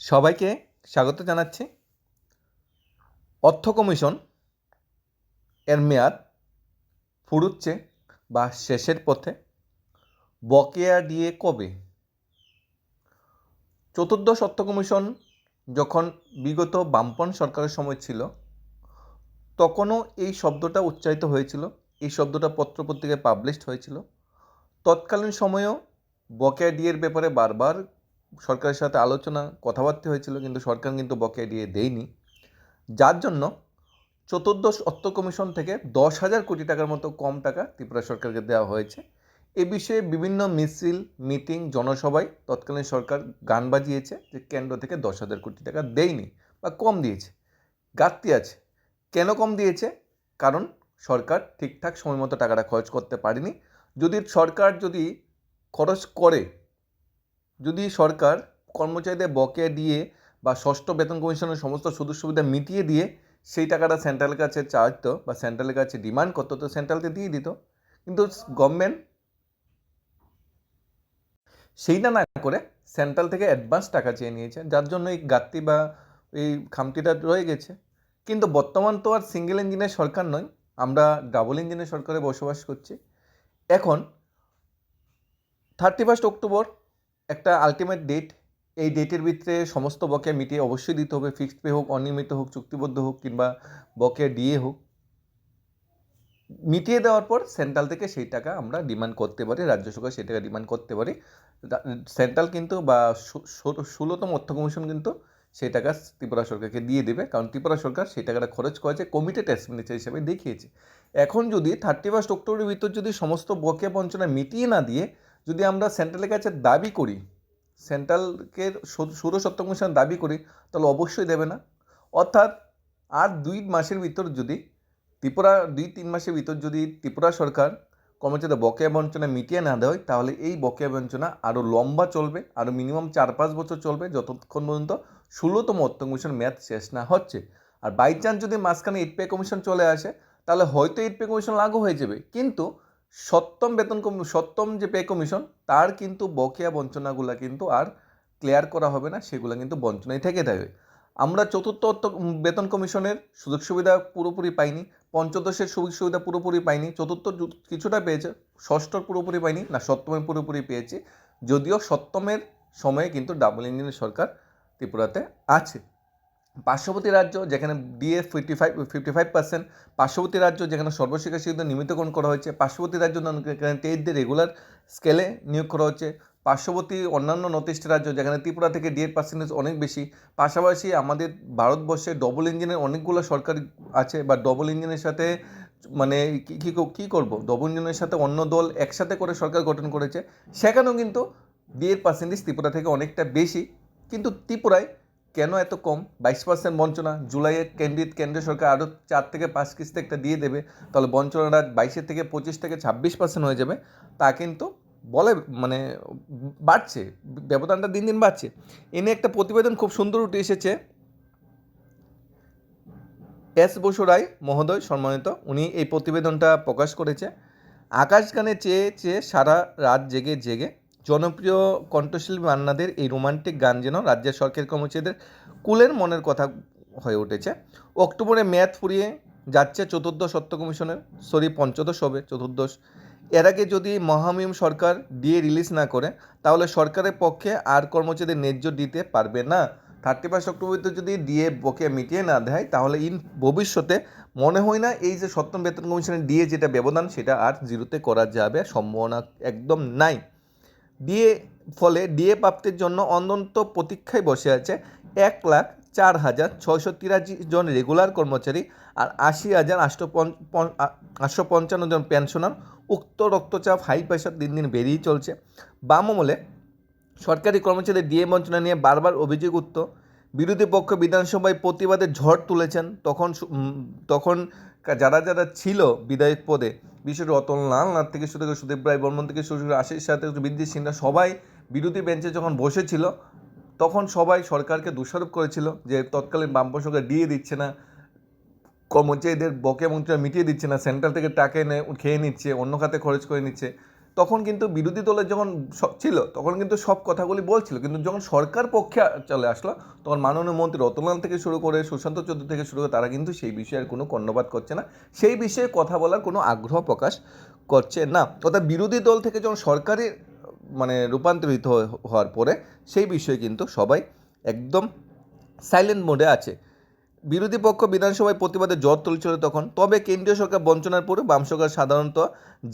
সবাইকে স্বাগত জানাচ্ছি। অর্থ কমিশন এর মেয়াদ ফুরুচ্ছে বা শেষের পথে। বকেয়া দিয়ে কবে? চতুর্দশ অর্থ কমিশন যখন বিগত বামপন সরকারের সময় ছিল, তখনও এই শব্দটা উচ্চারিত হয়েছিল, এই শব্দটা পত্রপত্রিকায় পাবলিশড হয়েছিল। তৎকালীন সময়েও বকেয়া ডিয়ের ব্যাপারে বারবার সরকারের সাথে আলোচনা, কথাবার্তা হয়েছিল, কিন্তু সরকার কিন্তু বকেয়া দিয়ে দেয়নি। যার জন্য চতুর্দশ অর্থ কমিশন থেকে দশ হাজার কোটি টাকার মতো কম টাকা ত্রিপুরা সরকারকে দেওয়া হয়েছে। এ বিষয়ে বিভিন্ন মিছিল, মিটিং, জনসভায় তৎকালীন সরকার গান বাজিয়েছে যে কেন্দ্র থেকে দশ হাজার কোটি টাকা দেয়নি বা কম দিয়েছে। ঘাটতি আছে। কেন কম দিয়েছে? কারণ সরকার ঠিকঠাক সময় মতো টাকাটা খরচ করতে পারেনি। যদি সরকার যদি খরচ করে যদি সরকার কর্মচারীদের বকেয়া দিয়ে বা ষষ্ঠ বেতন কমিশনের সমস্ত সুযোগ সুবিধা মিটিয়ে দিয়ে সেই টাকাটা সেন্ট্রালের কাছে চাইতো বা সেন্ট্রালের কাছে ডিমান্ড করতো, তো সেন্ট্রালকে দিয়ে দিত। কিন্তু গভর্নমেন্ট সেইটা না করে সেন্ট্রাল থেকে অ্যাডভান্স টাকা চেয়ে নিয়েছে, যার জন্য এই গাত্তি বা এই খামতিটা রয়ে গেছে। কিন্তু বর্তমান তো আর সিঙ্গেল ইঞ্জিনের সরকার নয়, আমরা ডাবল ইঞ্জিনের সরকারে বসবাস করছি। এখন থার্টি ফার্স্ট অক্টোবর একটা আলটিমেট ডেট এই ডেটের ভিতরে সমস্ত বকেয়া মিটিয়ে অবশ্যই দিতে হবে। ফিক্সড পে হোক, অনিয়মিত হোক, চুক্তিবদ্ধ হোক কিংবা বকেয়া ডিএ হোক, মিটিয়ে দেওয়ার পর সেন্ট্রাল থেকে সেই টাকা আমরা ডিমান্ড করতে পারি, রাজ্য সরকার সেই টাকা ডিমান্ড করতে পারি। সেন্ট্রাল কিন্তু বা ষোলোতম অর্থ কমিশন কিন্তু সেই টাকা ত্রিপুরা সরকারকে দিয়ে দেবে। কারণ ত্রিপুরা সরকার সেই টাকাটা খরচ করেছে কমিটেড এক্সপেন্ডিচার হিসেবে দেখিয়েছে। এখন যদি থার্টি ফার্স্ট অক্টোবরের ভিতর যদি সমস্ত বকেয়া বঞ্চনা মিটিয়ে না দিয়ে যদি আমরা সেন্ট্রালের কাছে দাবি করি সেন্ট্রালকে সৌরসত্ব কমিশন দাবি করি, তাহলে অবশ্যই দেবে না। অর্থাৎ আর দুই মাসের ভিতর যদি ত্রিপুরা, দুই তিন মাসের ভিতর যদি ত্রিপুরা সরকার কর্মচারীদের বকেয়া বঞ্চনা মিটিয়ে না দেয়, তাহলে এই বকেয়া বঞ্চনা আরও লম্বা চলবে আরও মিনিমাম চার পাঁচ বছর চলবে, যতক্ষণ পর্যন্ত ষোলোতম অর্থ কমিশন মেয়াদ শেষ না হচ্ছে। আর বাই চান্স যদি মাঝখানে এইট পে কমিশন চলে আসে, তাহলে হয়তো এইট পে কমিশন লাগু হয়ে যাবে। কিন্তু সপ্তম বেতন সপ্তম যে পে কমিশন তার কিন্তু বকেয়া বঞ্চনাগুলো কিন্তু আর ক্লিয়ার করা হবে না, সেগুলো কিন্তু বঞ্চনায় থেকে থাকবে আমরা চতুর্থ বেতন কমিশনের সুযোগ সুবিধা পুরোপুরি পাইনি, পঞ্চদশের সুযোগ সুবিধা পুরোপুরি পাইনি, চতুর্থ কিছুটা পেয়েছে ষষ্ঠর পুরোপুরি পাইনি, না সপ্তমের পুরোপুরি পেয়েছি, যদিও সপ্তমের সময়ে কিন্তু ডাবল ইঞ্জিনের সরকার ত্রিপুরাতে আছে। পার্শ্ববর্তী রাজ্য, যেখানে DA fifty five fifty five percent পার্শ্ববর্তী রাজ্য, যেখানে সর্বশিক্ষা শিক্ষিত নিয়মিতকরণ করা হয়েছে। পার্শ্ববর্তী রাজ্য টেটদের রেগুলার স্কেলে নিয়োগ করা হচ্ছে। পার্শ্ববর্তী অন্যান্য নর্থ রাজ্য, যেখানে ত্রিপুরা থেকে ডিএর পার্সেন্টেজ অনেক বেশি। পাশাপাশি আমাদের ভারতবর্ষে ডবল ইঞ্জিনের অনেকগুলো সরকার আছে, বা ডবল ইঞ্জিনের সাথে মানে কী কী করব? ডবল ইঞ্জিনের সাথে অন্য দল একসাথে করে সরকার গঠন করেছে। সেখানেও কিন্তু ডিএর পার্সেন্টেজ ত্রিপুরা থেকে অনেকটা বেশি। কিন্তু ত্রিপুরায় কেন এত কম? বাইশ পার্সেন্ট বঞ্চনা। জুলাইয়ে কেন্দ্রিত কেন্দ্রীয় সরকার আরও চার থেকে পাঁচ কিস্তি একটা দিয়ে দেবে। তাহলে বঞ্চনাটা বাইশের থেকে পঁচিশ থেকে ছাব্বিশ পার্সেন্ট হয়ে যাবে। তা কিন্তু বলে মানে বাড়ছে। ব্যবধানটা দিন দিন বাড়ছে। এ নিয়ে একটা প্রতিবেদন খুব সুন্দর উঠে এসেছে। এস বসু রায় মহোদয় সম্মানিত, উনি এই প্রতিবেদনটা প্রকাশ করেছে। আকাশ গানে চেয়ে চেয়ে সারা রাত জেগে জেগে জনপ্রিয় কণ্ঠশিল্পী মান্নাদের এই রোমান্টিক গান যেন রাজ্যের সরকারি কর্মচারীদের কুলের মনের কথা হয়ে উঠেছে। অক্টোবরে মেয়াদ ফুরিয়ে যাচ্ছে চতুর্দশ সত্য কমিশনের, সরি, পঞ্চদশ হবে চতুর্দশ। এর আগে যদি মহামিম সরকার ডিএ রিলিজ না করে, তাহলে সরকারের পক্ষে আর কর্মচারীদের ন্যায্য দিতে পারবে না। থার্টি ফার্স্ট অক্টোবর যদি ডিএ বকে মিটিয়ে না দেয়, তাহলে ইন ভবিষ্যতে মনে হয় না এই যে সপ্তম বেতন কমিশনের ডিএ যেটা ব্যবধান, সেটা আর জিরোতে করা যাবে, সম্ভাবনা একদম নাই। ডিএ ফলে ডিএ প্রাপ্তির জন্য অনন্ত প্রতীক্ষায় বসে আছে এক লাখ চার হাজার ছয়শো তিরাশি জন রেগুলার কর্মচারী আর আশি হাজার আটশো আটশো পঞ্চান্ন জন পেনশনার। উক্ত রক্তচাপ হাই প্রেশার দিন দিন বেরিয়ে চলছে। বাম আমলে সরকারি কর্মচারী ডিএ বঞ্চনা নিয়ে বারবার অভিযোগ উঠত। বিরোধী পক্ষ বিধানসভায় প্রতিবাদের ঝড় তুলেছেন। তখন তখন যারা যারা ছিল বিধায়ক পদে, বিশেষ রতন লাল নাথ থেকে শুরু করে সুদেব রায় বর্মন থেকে শুরু করে আশিস সাথে বিদ্যুৎ সিনহা, সবাই বিরোধী বেঞ্চে যখন বসেছিল, তখন সবাই সরকারকে দোষারোপ করেছিল যে তৎকালীন বামপন সরকার দিয়ে দিচ্ছে না, কর্মচারীদের বকে মন্ত্রীরা মিটিয়ে দিচ্ছে না, সেন্ট্রাল থেকে টাকা এনে খেয়ে নিচ্ছে, অন্য খাতে খরচ করে নিচ্ছে। তখন কিন্তু বিরোধী দলের যখন সব ছিল, তখন কিন্তু সব কথাগুলি বলছিল। কিন্তু যখন সরকার পক্ষে চলে আসলো, তখন মাননীয় মন্ত্রী রতনলাল থেকে শুরু করে সুশান্ত চৌধুরী থেকে শুরু করে তারা কিন্তু সেই বিষয়ে কোনো কর্ণপাত করছে না। সেই বিষয়ে কথা বলার কোনো আগ্রহ প্রকাশ করছে না। অর্থাৎ বিরোধী দল থেকে যখন সরকারি মানে রূপান্তরিত হওয়ার পরে সেই বিষয়ে কিন্তু সবাই একদম সাইলেন্ট মোডে আছে। বিরোধী পক্ষ বিধানসভায় প্রতিবাদে জ্বর তুলছিল তখন। তবে কেন্দ্রীয় সরকার বঞ্চনার পরে বাম সরকার সাধারণত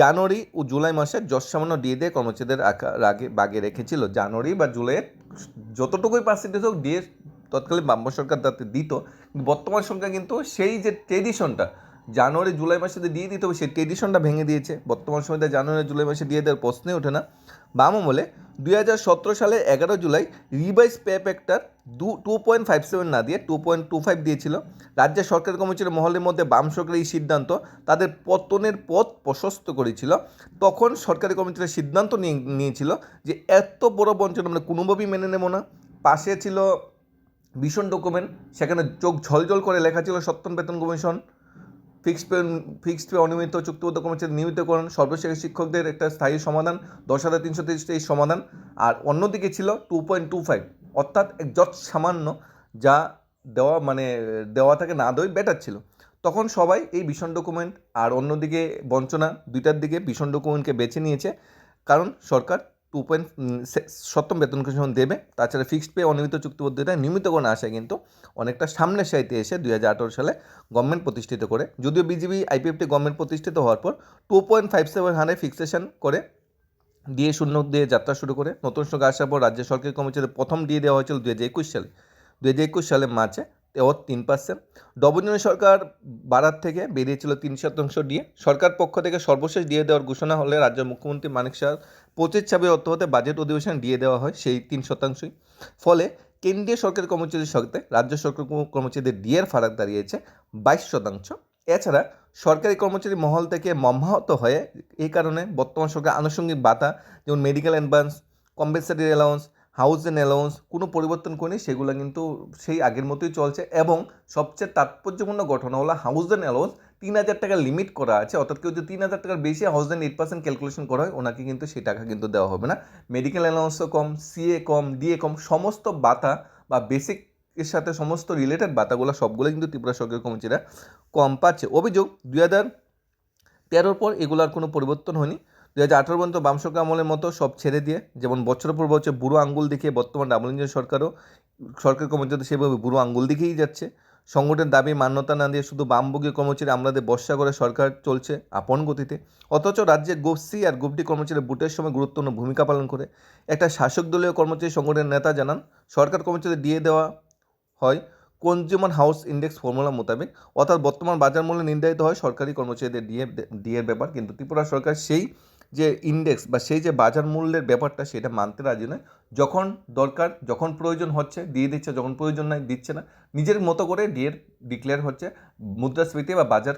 জানুয়ারি ও জুলাই মাসে যশ সামান্য দিয়ে দিয়ে কর্মচারীদের রাগে, বাগে রেখেছিল। জানুয়ারি বা জুলাইয়ে যতটুকুই পার্সেন্টেজ হোক দিয়ে তৎকালীন বাম সরকার তাতে দিত। বর্তমান সরকার কিন্তু সেই যে ট্রেডিশনটা জানুয়ারি, জুলাই মাসে দিয়ে দিতে হবে, সেই ট্রেডিশনটা ভেঙে দিয়েছে। বর্তমান সময়তে জানুয়ারি, জুলাই মাসে দিয়ে দেওয়ার প্রশ্নই ওঠে না। বাম আমলে দুই হাজার সতেরো সালে এগারো জুলাই রিভাইস পে প্যাক্টার দু টু পয়েন্ট ফাইভ সেভেন না দিয়ে টু পয়েন্ট টু ফাইভ দিয়েছিল। রাজ্যের সরকারি কর্মচারী মহলের মধ্যে বাম সরকারের এই সিদ্ধান্ত তাদের পতনের পথ প্রশস্ত করেছিল। তখন সরকারি কর্মচারী সিদ্ধান্ত নিয়ে, নিয়েছিল যে এত বড় বঞ্চনা আমরা কোনোভাবেই মেনে নেব না। পাশে ছিল ভীষণ ডকুমেন্ট সেখানে চোখ ঝলঝল করে লেখা ছিল সত্যম বেতন commission fixed pay fixed pay অনিয়মিত চুক্তিবদ্ধ কর্মচারী নিয়মিতকরণ সর্বশেষ শিক্ষকদের একটা স্থায়ী সমাধান, দশ হাজার তিনশো তিরিশটা এই সমাধান। আর অন্যদিকে ছিল টু পয়েন্ট টু ফাইভ, অর্থাৎ এক যৎ সামান্য যা দেওয়া মানে দেওয়া থাকে না দেওয়াই বেটার ছিল। তখন সবাই এই ভীষণ ডকুমেন্ট আর অন্যদিকে বঞ্চনা, দুইটার দিকে ভীষণ ডকুমেন্টকে বেছে নিয়েছে। কারণ সরকার টু পয়েন্ট সপ্তম বেতন কমিশন দেবে। তাছাড়া ফিক্সড পে অনিয়মিত চুক্তিবদ্ধতা নিয়মিতকরণ আসে কিন্তু অনেকটা সামনের সাইতে এসে দুই হাজার আঠারো সালে গভর্নমেন্ট প্রতিষ্ঠিত করে। যদিও বিজেপি আইপিএফটি গভর্নমেন্ট প্রতিষ্ঠিত হওয়ার পর টু পয়েন্ট ফাইভ সেভেন হারে ফিক্সেশন করে দিয়ে শূন্য দিয়ে যাত্রা শুরু করে। নতুন সঙ্গে আসার পর রাজ্য সরকারি কর্মচারী প্রথম দিয়ে দেওয়া হয়েছিল দু হাজার একুশ সালে। দু হাজার একুশ সালে মার্চে ওর তিন পার্সেন্ট ডবজনী সরকার বাড়ার থেকে বেরিয়েছিল তিন শতাংশ দিয়ে। সরকার পক্ষ থেকে সর্বশেষ দিয়ে দেওয়ার ঘোষণা হলে রাজ্যের মুখ্যমন্ত্রী মানিক শাহ পঁচিশ ছাব্বিশ অর্থ হতে বাজেট অধিবেশন দিয়ে দেওয়া হয় সেই তিন শতাংশই। ফলে কেন্দ্রীয় সরকারের কর্মচারীর সাথে রাজ্য সরকার কর্মচারীদের ডিএর ফারাক দাঁড়িয়েছে বাইশ শতাংশ। এছাড়া সরকারি কর্মচারী মহল থেকে মর্মাহত হয়ে এই কারণে বর্তমান সরকার আনুষঙ্গিক ভাতা, যেমন medical advance compensatory allowance housing allowance কোনো পরিবর্তন করেনি, সেগুলো কিন্তু সেই আগের মতোই চলছে এবং সবচেয়ে তাৎপর্যপূর্ণ ঘটনা হলো হাউজিং অ্যালাউন্স তিন হাজার টাকা লিমিট করা আছে, অর্থাৎ কেউ যদি তিন হাজার টাকার বেশি house housing eight percent calculation করা হয়, ওনাকে কিন্তু সেই টাকা কিন্তু দেওয়া হবে না। মেডিকেল অ্যালাউন্সও কম সিএ কম ডিএ কম, সমস্ত বাতা বা বেসিক এর সাথে সমস্ত রিলেটেড বাতাগুলো সবগুলো কিন্তু ত্রিপুরা সরকারি কর্মচারীরা কম পাচ্ছে। অভিযোগ, দুই হাজার তেরোর পর এগুলোর কোনো পরিবর্তন হয়নি। দু হাজার আঠারো পর্যন্ত বাম সরকার আমলের মতো সব ছেড়ে দিয়ে, যেমন বছরের পর বছর বুড়ো আঙ্গুল দেখিয়ে বর্তমান ডাবল সরকারও, সরকার কর্মচারী সেভাবে বুড়ো আঙ্গুল দিকেই যাচ্ছে। সংগঠনের দাবি মান্যতা না দিয়ে শুধু বামভোগী কর্মচারী আমলাদের বর্ষা করে সরকার চলছে আপন গতিতে। অথচ রাজ্যে গ্রুপ আর গ্রুপ ডি কর্মচারী বুটের সময় গুরুত্বপূর্ণ ভূমিকা পালন করে। একটা শাসক দলীয় কর্মচারী সংগঠনের নেতা জানান, সরকার কর্মচারী দিয়ে দেওয়া হয় কনজিউমার হাউস ইন্ডেক্স ফর্মুলা মোতাবেক, অর্থাৎ বর্তমান বাজার মূল্য নির্ধারিত হয় সরকারি কর্মচারীদের ডিএ ডিএর ব্যাপার। কিন্তু ত্রিপুরা সরকার সেই যে ইন্ডেক্স বা সেই যে বাজার মূল্যের ব্যাপারটা সেটা মানতে রাজি নয়। যখন দরকার, যখন প্রয়োজন হচ্ছে, দিয়ে দিচ্ছে, যখন প্রয়োজন নাই, দিচ্ছে না। নিজের মতো করে ডিএর ডিক্লেয়ার হচ্ছে, মুদ্রাস্ফীতি বা বাজার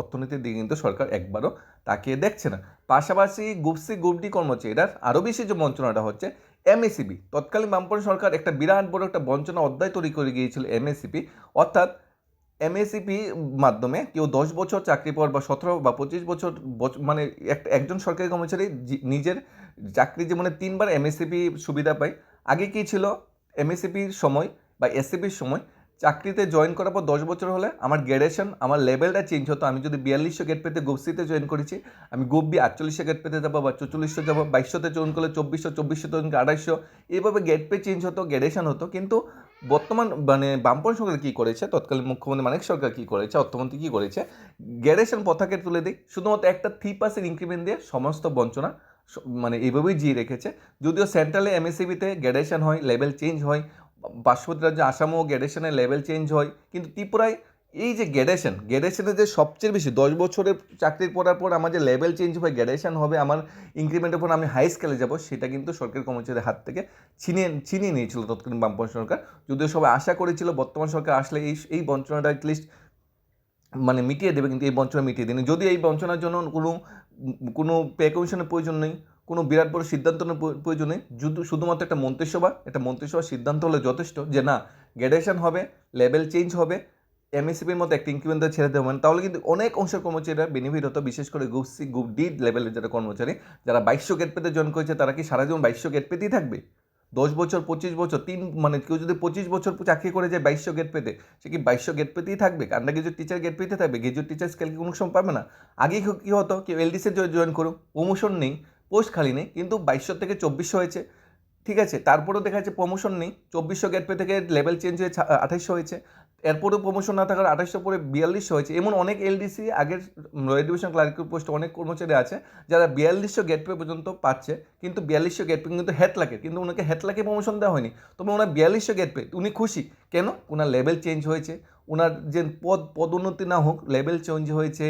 অর্থনীতির দিকে কিন্তু সরকার একবারও তাকিয়ে দেখছে না। পাশাপাশি গুপসি গুপডি কর্মচারীরা, আরও বেশি যে বঞ্চনাটা হচ্ছে এমএসিবি তৎকালীন বামপন্থী সরকার একটা বিরাট বড় একটা বঞ্চনা অধ্যায় তৈরি করে গিয়েছিল এমএসিপি অর্থাৎ এমএসিপি মাধ্যমে কেউ দশ বছর চাকরি পর বা সতেরো বা পঁচিশ বছর বছ- মানে এক- একজন সরকারি কর্মচারী নিজের চাকরি জীবনে তিনবার এমএসিপি সুবিধা পায়। আগে কী ছিল? এমএসিপির সময় বা এসসিপির সময় চাকরিতে জয়েন করার পর দশ বছর হলে আমার গ্রেডেশন আমার লেভেলটা চেঞ্জ হতো। আমি যদি বিয়াল্লিশশো গেট পেতে গুপসিতে জয়েন করেছি, আমি গুপ বি আটচল্লিশশো গেট পেতে যাব বা চৌচল্লিশশো যাব, বাইশশোতে জয়েন করলে চব্বিশশো চব্বিশশো জয়েন করলে আড়াইশো এইভাবে গেট পে চেঞ্জ হতো গ্রেডেশন হতো। কিন্তু বর্তমান মানে বামপন সরকার কী করেছে? তৎকালীন মুখ্যমন্ত্রী মানিক সরকার কী করেছে? অর্থমন্ত্রী কী করেছে? গ্যারেশন পথাকে তুলে দিই। শুধুমাত্র একটা থ্রি পার্সেন্ট ইনক্রিমেন্ট দিয়ে সমস্ত বঞ্চনা মানে এইভাবেই জিয়ে রেখেছে। যদিও সেন্ট্রালে এমএসসিবিতে গ্যারেশন হয় লেভেল চেঞ্জ হয়, পার্শ্ববর্তী রাজ্যে আসামও গ্যারেশনের লেভেল চেঞ্জ হয়, কিন্তু ত্রিপুরায় এই যে গ্রেডেশন গ্রেডেশনের যে সবচেয়ে বেশি, দশ বছরের চাকরি পড়ার পর আমার যে লেভেল চেঞ্জ হবে গ্রেডেশন হবে, আমার ইনক্রিমেন্টের পর আমি হাই স্কেলে যাব, সেটা কিন্তু সরকারি কর্মচারীদের হাত থেকে ছিনিয়ে ছিনিয়ে নিয়েছিল তৎকালীন বামপন্থী সরকার। যদিও সবাই আশা করেছিল, বর্তমান সরকার আসলে এই এই বঞ্চনাটা অ্যাটলিস্ট মানে মিটিয়ে দেবে, কিন্তু এই বঞ্চনা মিটিয়ে দেয়নি। যদি এই বঞ্চনার জন্য কোনো কোনো পে কমিশনের প্রয়োজন নেই, কোনো বিরাট বড় সিদ্ধান্ত প্রয়োজন নেই। শুধু শুধুমাত্র একটা মন্ত্রিসভা, একটা মন্ত্রিসভার সিদ্ধান্ত হলে যথেষ্ট যে না গ্রেডেশন হবে লেভেল চেঞ্জ হবে এমএসিপির মতো একটা ইনক্রিমেন্ট ছেড়ে দেবেন তাহলে কিন্তু অনেক অংশের কর্মচারীরা বেনিফিট হতো, বিশেষ করে গ্রুপ সি গ্রুপ ডি লেভেলের যারা কর্মচারী, যারা বাইশশো গেট পেতে জয়েন করেছে, তারা কি সারা জীবন বাইশশো গেট পেতেই থাকবে? দশ বছর, পঁচিশ বছর, তিন মানে কেউ যদি পঁচিশ বছর চাকরি করে যায় বাইশশো গেট পেতে, সে কি বাইশশো গেট পেতেই থাকবে? আন্ডার গ্রাজুয়েট টিচার গেট পেতে থাকবে? গ্রাজুয়েট টিচার স্কেল কি কোনো সময় পাবে না? আগে কী হতো? কেউ এলডিসে জয়েন করুক প্রমোশন নেই পোস্ট খালি নেই, কিন্তু বাইশশো থেকে চব্বিশশো হয়েছে, ঠিক আছে? তারপরেও দেখা যাচ্ছে প্রমোশন নেই, চব্বিশশো গেট পে থেকে লেভেল চেঞ্জ হয়ে আঠাইশশো হয়েছে এরপরেও প্রমোশন না থাকার আঠাশশো পরে বিয়াল্লিশশো হয়েছে। এমন অনেক এলডিসি আগের রয়্যাল ডিভিশন ক্লার্কের পোস্টে অনেক কর্মচারী আছে, যারা বিয়াল্লিশশো গেট পে পর্যন্ত পাচ্ছে, কিন্তু বিয়াল্লিশশো গেট পে কিন্তু হেটলাকে কিন্তু ওনাকে হেটলাকে প্রমোশন দেওয়া হয়নি। তবে ওনার বিয়াল্লিশশো গেট পে উনি খুশি। কেন? ওনার লেভেল চেঞ্জ হয়েছে। ওনার যে পদ, পদোন্নতি না হোক লেভেল চেঞ্জ হয়েছে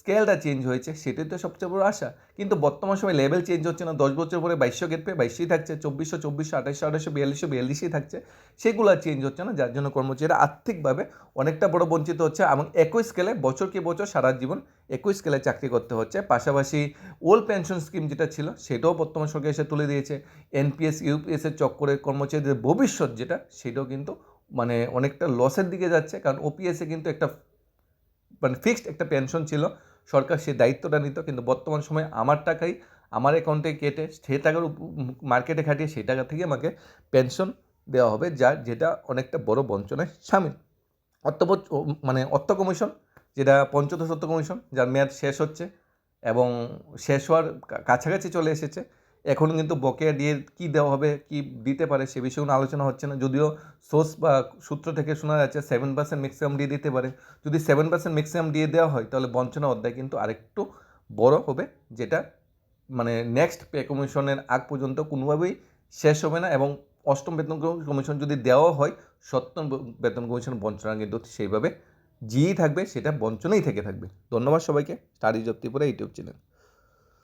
স্কেলটা চেঞ্জ হয়েছে, সেটাই তো সবচেয়ে বড় আশা। কিন্তু বর্তমান সময় লেভেল চেঞ্জ হচ্ছে না, দশ বছর পরে বাইশশো গেট পে বাইশই থাকছে, চব্বিশশো চব্বিশশো আঠাশশো আঠাশশো বিয়াল্লিশশো, বিয়াল্লিশই থাকছে, সেগুলো চেঞ্জ হচ্ছে না, যার জন্য কর্মচারীরা আর্থিকভাবে অনেকটা বড় বঞ্চিত হচ্ছে এবং একই স্কেলে বছর কি বছর সারা জীবন একই স্কেলে চাকরি করতে হচ্ছে। পাশাপাশি ওল্ড পেনশন স্কিম যেটা ছিল, সেটাও বর্তমান সরকার এসে তুলে দিয়েছে। এনপিএস ইউপিএসের চক্করে কর্মচারীদের ভবিষ্যৎ যেটা, সেটাও কিন্তু মানে অনেকটা লসের দিকে যাচ্ছে, কারণ ওপিএসে কিন্তু একটা মানে ফিক্সড একটা পেনশন ছিল। সরকার সে দায়িত্বটা নিত, কিন্তু বর্তমান সময়ে আমার টাকাই আমার অ্যাকাউন্টে কেটে সে টাকার মার্কেটে খাটিয়ে সেই টাকা থেকে আমাকে পেনশন দেওয়া হবে যা যেটা অনেকটা বড় বঞ্চনায় সামিল। অর্থ মানে অর্থ কমিশন যেটা পঞ্চদশ অর্থ কমিশন যার মেয়াদ শেষ হচ্ছে এবং শেষ হওয়ার কাছাকাছি চলে এসেছে। এখন কিন্তু বকেয়া দিয়ে কী দেওয়া হবে, কী দিতে পারে সে বিষয়ে কোনো আলোচনা হচ্ছে না। যদিও সোর্স বা সূত্র থেকে শোনা যাচ্ছে সেভেন পার্সেন্ট ম্যাক্সিমাম দিয়ে দিতে পারে। যদি সেভেন পার্সেন্ট ম্যাক্সিমাম দিয়ে দেওয়া হয়, তাহলে বঞ্চনা অধ্যায় কিন্তু আরেকটু বড় হবে, যেটা মানে নেক্সট পে কমিশনের আগ পর্যন্ত কোনোভাবেই শেষ হবে না এবং অষ্টম বেতন কমিশন যদি দেওয়া হয়, সপ্তম বেতন কমিশন বঞ্চনা কিন্তু সেইভাবে জিই থাকবে, সেটা বঞ্চনাই থেকে থাকবে। ধন্যবাদ সবাইকে। Study job Tripura YouTube channel.